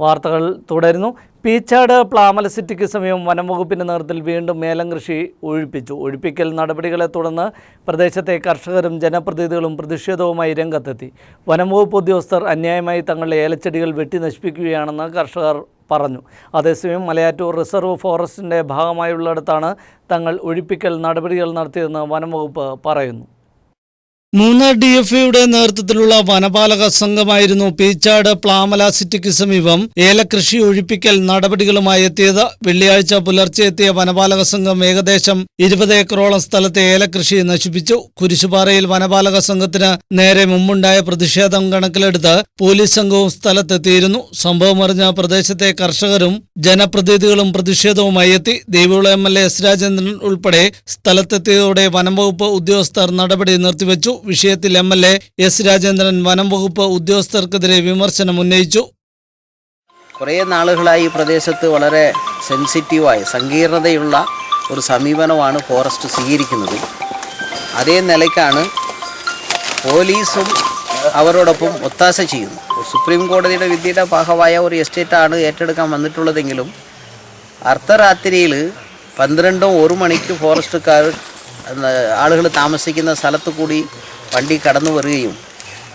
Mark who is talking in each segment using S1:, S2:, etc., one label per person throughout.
S1: വാർത്തകൾ തുടരുന്നു. പീച്ചാട് പ്ലാമലസിറ്റിക്ക് സമീപം വനംവകുപ്പിന്റെ നേതൃത്വത്തിൽ വീണ്ടും മേലം കൃഷി ഒഴിപ്പിച്ചു. ഒഴിപ്പിക്കൽ നടപടികളെ തുടർന്ന് പ്രദേശത്തെ കർഷകരും ജനപ്രതിനിധികളും പ്രതിഷേധവുമായി രംഗത്തെത്തി. വനംവകുപ്പ് ഉദ്യോഗസ്ഥർ അന്യായമായി തങ്ങളുടെ ഏലച്ചെടികൾ വെട്ടി നശിപ്പിക്കുകയാണെന്ന് കർഷകർ പറഞ്ഞു. അതേസമയം മലയാറ്റൂർ റിസർവ് ഫോറസ്റ്റിന്റെ ഭാഗമായുള്ളിടത്താണ് തങ്ങൾ ഒഴിപ്പിക്കൽ നടപടികൾ നടത്തിയതെന്ന് വനംവകുപ്പ് പറയുന്നു. മൂന്നാർ ഡി എഫ് ഐയുടെ നേതൃത്വത്തിലുള്ള വനപാലക സംഘമായിരുന്നു പീച്ചാട് പ്ലാമല സിറ്റിക്ക് സമീപം ഏലകൃഷി ഒഴിപ്പിക്കൽ നടപടികളുമായി എത്തിയത്. വെള്ളിയാഴ്ച പുലർച്ചെ എത്തിയ വനപാലക സംഘം ഏകദേശം ഇരുപത് ഏക്കറോളം സ്ഥലത്തെ ഏലകൃഷി നശിപ്പിച്ചു. കുരിശുപാറയിൽ വനപാലക സംഘത്തിന് നേരെ മുമ്പുണ്ടായ പ്രതിഷേധം കണക്കിലെടുത്ത് പോലീസ് സംഘവും സ്ഥലത്തെത്തിയിരുന്നു. സംഭവം അറിഞ്ഞ പ്രദേശത്തെ കർഷകരും ജനപ്രതിനിധികളും പ്രതിഷേധവുമായി എത്തി. Devikulam M L S Rajendran ഉൾപ്പെടെ സ്ഥലത്തെത്തിയതോടെ വനംവകുപ്പ് ഉദ്യോഗസ്ഥർ നടപടി നിർത്തിവെച്ചു. വിഷയത്തിൽ M L A S Rajendran വനം വകുപ്പ് ഉദ്യോഗസ്ഥർക്കെതിരെ വിമർശനം ഉന്നയിച്ചു.
S2: കുറേ നാളുകളായി ഈ പ്രദേശത്ത് വളരെ സെൻസിറ്റീവായ സങ്കീർണതയുള്ള ഒരു സമീപനമാണ് ഫോറസ്റ്റ് സ്വീകരിക്കുന്നത്. അതേ നിലയ്ക്കാണ് പോലീസും അവരോടൊപ്പം ഒത്താശ ചെയ്യുന്നു സുപ്രീം കോടതിയുടെ വിധിയുടെ ഭാഗമായ ഒരു എസ്റ്റേറ്റാണ് ഏറ്റെടുക്കാൻ വന്നിട്ടുള്ളതെങ്കിലും അർദ്ധരാത്രിയിൽ പന്ത്രണ്ടും ഒരു മണിക്ക് ഫോറസ്റ്റുകാർ ആളുകൾ താമസിക്കുന്ന സ്ഥലത്ത് കൂടി വണ്ടി കടന്നു വരികയും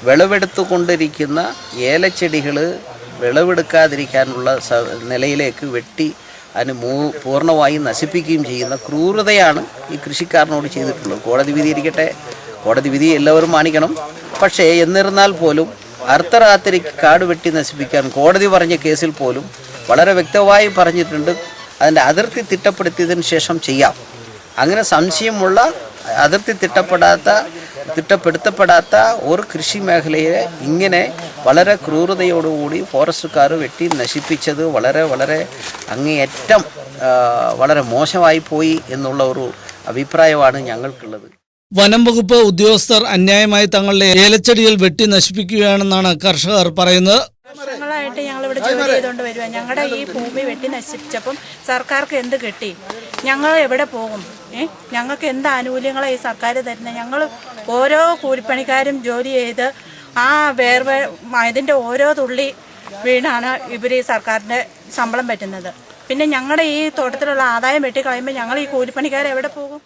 S2: വിളവെടുത്തുകൊണ്ടിരിക്കുന്ന ഏലച്ചെടികൾ വിളവെടുക്കാതിരിക്കാനുള്ള നിലയിലേക്ക് വെട്ടി അതിന് മൂ പൂർണമായും നശിപ്പിക്കുകയും ചെയ്യുന്ന ക്രൂരതയാണ് ഈ കൃഷിക്കാരനോട് ചെയ്തിട്ടുള്ളത്. കോടതി വിധി ഇരിക്കട്ടെ. കോടതി വിധി എല്ലാവരും മാനിക്കണം. പക്ഷേ എന്നിരുന്നാൽ പോലും അർദ്ധരാത്രി കാട് വെട്ടി നശിപ്പിക്കാൻ കോടതി പറഞ്ഞ കേസിൽ പോലും വളരെ വ്യക്തമായി പറഞ്ഞിട്ടുണ്ട്. അതിന്റെ അതിർത്തി തിട്ടപ്പെടുത്തിയതിന് ശേഷം ചെയ്യാം. അങ്ങനെ സംശയമുള്ള അതിർത്തി തിട്ടപ്പെടാത്ത തിട്ടപ്പെടുത്തപ്പെടാത്ത ഒരു കൃഷി മേഖലയെ ഇങ്ങനെ വളരെ ക്രൂരതയോടുകൂടി ഫോറസ്റ്റുകാർ വെട്ടി നശിപ്പിച്ചത് വളരെ വളരെ അങ്ങേയറ്റം വളരെ മോശമായി പോയി എന്നുള്ള ഒരു അഭിപ്രായമാണ് ഞങ്ങൾക്കുള്ളത്.
S1: വനം വകുപ്പ് ഉദ്യോഗസ്ഥർ അന്യായമായി തങ്ങളുടെ ഏലച്ചെടികൾ വെട്ടി നശിപ്പിക്കുകയാണെന്നാണ് കർഷകർ പറയുന്നത്.
S3: വർഷങ്ങളായിട്ട് ഞങ്ങൾ ഇവിടെ ജോലി ചെയ്തുകൊണ്ട് വരുവാ. ഞങ്ങളുടെ ഈ ഭൂമി വെട്ടി നശിപ്പിച്ചപ്പം സർക്കാർക്ക് എന്ത് കിട്ടി? ഞങ്ങൾ എവിടെ പോകും? ഏ? ഞങ്ങൾക്ക് എന്ത് ആനുകൂല്യങ്ങളാണ് ഈ സർക്കാർ തരുന്നത് ഞങ്ങൾ ഓരോ കൂലിപ്പണിക്കാരും ജോലി ചെയ്ത് ആ വേർവെ ഇതിന്റെ ഓരോ തുള്ളി വീണാണ് ഇവർ ഈ സർക്കാരിന്റെ ശമ്പളം പറ്റുന്നത്. പിന്നെ ഞങ്ങളുടെ ഈ തോട്ടത്തിലുള്ള ആദായം വെട്ടിക്കളയുമ്പോൾ ഞങ്ങൾ ഈ കൂലിപ്പണിക്കാരെവിടെ പോകും?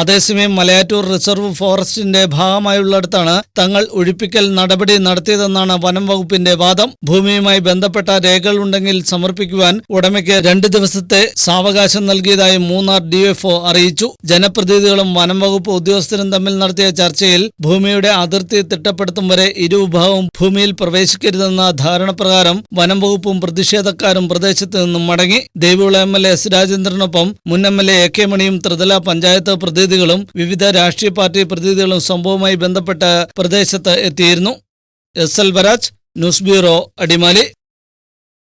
S1: അതേസമയം മലയാറ്റൂർ റിസർവ് ഫോറസ്റ്റിന്റെ ഭാഗമായുള്ളിടത്താണ് തങ്ങൾ ഒഴിപ്പിക്കൽ നടപടി നടത്തിയതെന്നാണ് വനം വകുപ്പിന്റെ വാദം. ഭൂമിയുമായി ബന്ധപ്പെട്ട രേഖകൾ ഉണ്ടെങ്കിൽ സമർപ്പിക്കുവാൻ ഉടമയ്ക്ക് രണ്ട് ദിവസത്തെ സാവകാശം നൽകിയതായി മൂന്നാർ ഡിഎഫ്ഒ അറിയിച്ചു. ജനപ്രതിനിധികളും വനം വകുപ്പ് ഉദ്യോഗസ്ഥരും തമ്മിൽ നടത്തിയ ചർച്ചയിൽ ഭൂമിയുടെ അതിർത്തി തിട്ടപ്പെടുത്തും വരെ ഇരുവിഭാഗവും ഭൂമിയിൽ പ്രവേശിക്കരുതെന്ന ധാരണപ്രകാരം വനം വകുപ്പും പ്രതിഷേധക്കാരും പ്രദേശത്ത് നിന്നും മടങ്ങി. ദേവികുള എം എൽ എസ് രാജേന്ദ്രനൊപ്പം മുൻ എം എൽ എ കെ മണിയും ത്രിതല പഞ്ചായത്ത് പ്രതിനിധികളും വിവിധ രാഷ്ട്രീയ പാർട്ടി പ്രതിനിധികളും സംഭവവുമായി ബന്ധപ്പെട്ട് പ്രദേശത്ത് എത്തിയിരുന്നു. S L Varaj news bureau Adimali.